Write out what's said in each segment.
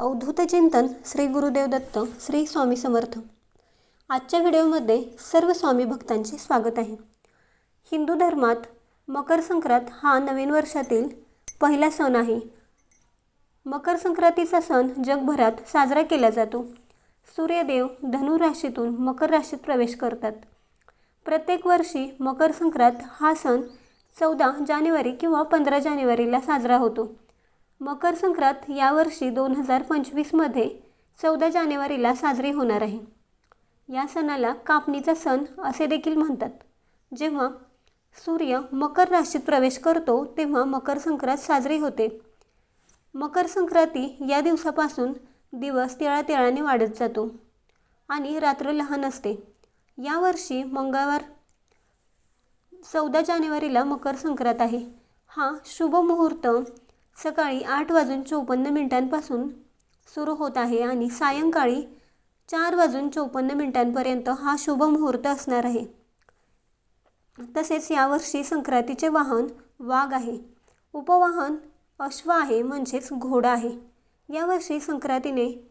अवधूत चिंतन श्री गुरुदेव दत्त श्री स्वामी समर्थ. आजच्या व्हिडिओमध्ये सर्व स्वामी भक्तांचे स्वागत आहे. हिंदू धर्मात मकर संक्रांत हा नवीन वर्षातील पहिला सण आहे. मकर संक्रांतीचा सण जगभरात साजरा केला जातो. सूर्यदेव धनु राशीतून मकर राशीत प्रवेश करतात. प्रत्येक वर्षी मकर संक्रांत हा सण चौदा जानेवारी किंवा पंधरा जानेवारीला साजरा होतो. मकर संक्रांत यावर्षी दोन हजार पंचवीसमध्ये चौदा जानेवारीला साजरी होणार आहे. या सणाला कापणीचा सण असे देखील म्हणतात. जेव्हा सूर्य मकर राशीत प्रवेश करतो तेव्हा मकर संक्रांत साजरी होते. मकर संक्रांती या दिवसापासून दिवस तिळातिळाने वाढत जातो आणि रात्र लहान असते. यावर्षी मंगळवार चौदा जानेवारीला मकर संक्रांत आहे. हा शुभ मुहूर्त सकाळी आठ वाजून चोपन्न मिनिटांपासून सुरू होत आहे आणि सायंकाळी चार वाजून चोपन्न मिनिटांपर्यंत हा शुभ मुहूर्त असणार आहे. तसेच यावर्षी संक्रांतीचे वाहन वाघ आहे. उपवाहन अश्व आहे म्हणजेच घोडा आहे. यावर्षी संक्रांतीने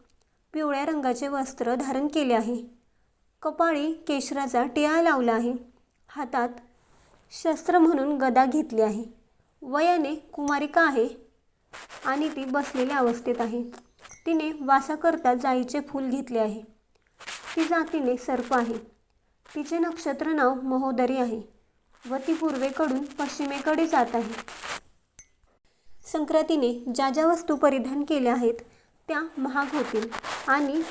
पिवळ्या रंगाचे वस्त्र धारण केले आहे. कपाळी केशराचा टिळा लावला आहे. हातात शस्त्र म्हणून गदा घेतली आहे. वयाने कुमारिका आहे. आणि ती बसलेल्या अवस्थेत आहे. तिने वासाकरता जाईचे फूल घेतले आहे. ती जातीने सर्प आहे. तिचे नक्षत्र नाव महोदरी आहे व ती पूर्वेकडून पश्चिमेकडे जात आहे. संक्रांतीने ज्या ज्या वस्तू परिधान केल्या आहेत त्या महाग होतील आणि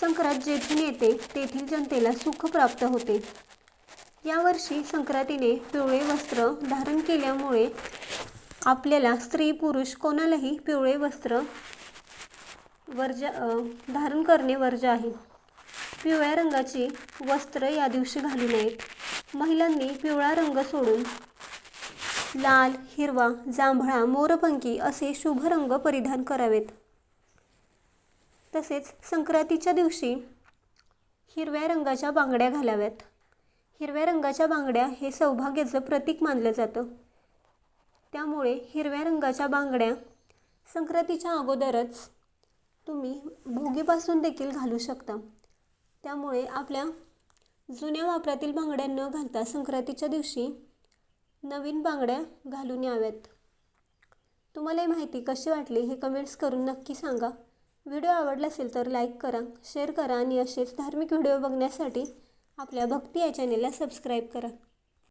संक्रांत जेथून येते तेथील जनतेला सुख प्राप्त होते. यावर्षी संक्रांतीने पिवळे वस्त्र धारण केल्यामुळे आपल्याला स्त्री पुरुष कोणालाही पिवळे वस्त्र वर्ज धारण करणे वर्ज आहे. पिवळ्या रंगाची वस्त्र या दिवशी घालू नयेत. महिलांनी पिवळा रंग सोडून लाल हिरवा जांभळा मोरपंखी असे शुभ रंग परिधान करावेत. तसेच संक्रांतीच्या दिवशी हिरव्या रंगाच्या बांगड्या घालाव्यात. हिरव्या रंगाच्या बांगड्या हे सौभाग्याचं प्रतीक मानलं जातं. त्यामुळे हिरव्या रंगाच्या बांगड्या संक्रांतीच्या अगोदरच तुम्ही भोगीपासून देखील घालू शकता. त्यामुळे आपल्या जुन्या वापरातील बांगड्या न घालता संक्रांतीच्या दिवशी नवीन बांगड्या घालून याव्यात. तुम्हाला ही माहिती कशी वाटली हे कमेंट्स करून नक्की सांगा. व्हिडिओ आवडला असेल तर लाईक करा शेअर करा आणि असेच धार्मिक व्हिडिओ बघण्यासाठी आपल्या भक्ती या चॅनेलला सबस्क्राईब करा.